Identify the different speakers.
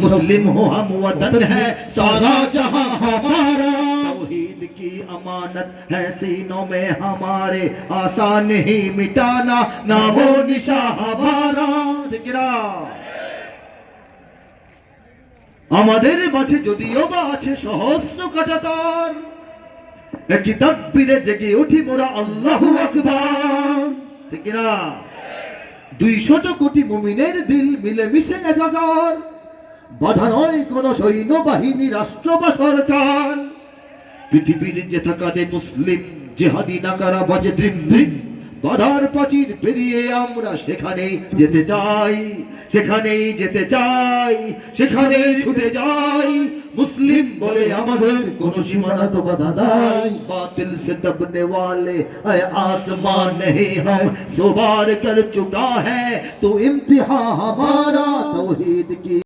Speaker 1: मुस्लिम हो हम वतन है सारा जहां हमारा तौहीद की अमानत है सीनों में हमारे आसान ही मिटाना नामो निशा हमारा দিকেরা আমাদের মাঝে যদিও বা আছে সহস্র কাটাতার একই তাকবীরে জেগে উঠি মোরা আল্লাহু আকবার ঠিক না দুই শত কোটি মুমিনের দিল মিলে মিশে একাকার বাধা নয় কোন সৈন্য বাহিনী রাষ্ট্র বা সরকার পৃথিবীর যে থাকাতে মুসলিম জেহাদি নাকারা বাজে দ্রিম দ্রিম বাধার প্রাচীর পেরিয়ে আমরা সেখানে যেতে চাই সেখানেই যেতে চাই সেখানে ছুটে যাই মুসলিম বলে আমাদের কোন সীমানা তো বাধা নাই বাতিল से दबने वाले है आसमान नहीं हम सुबार कर चुका है तो इम्तिहान हमारा तौहीद की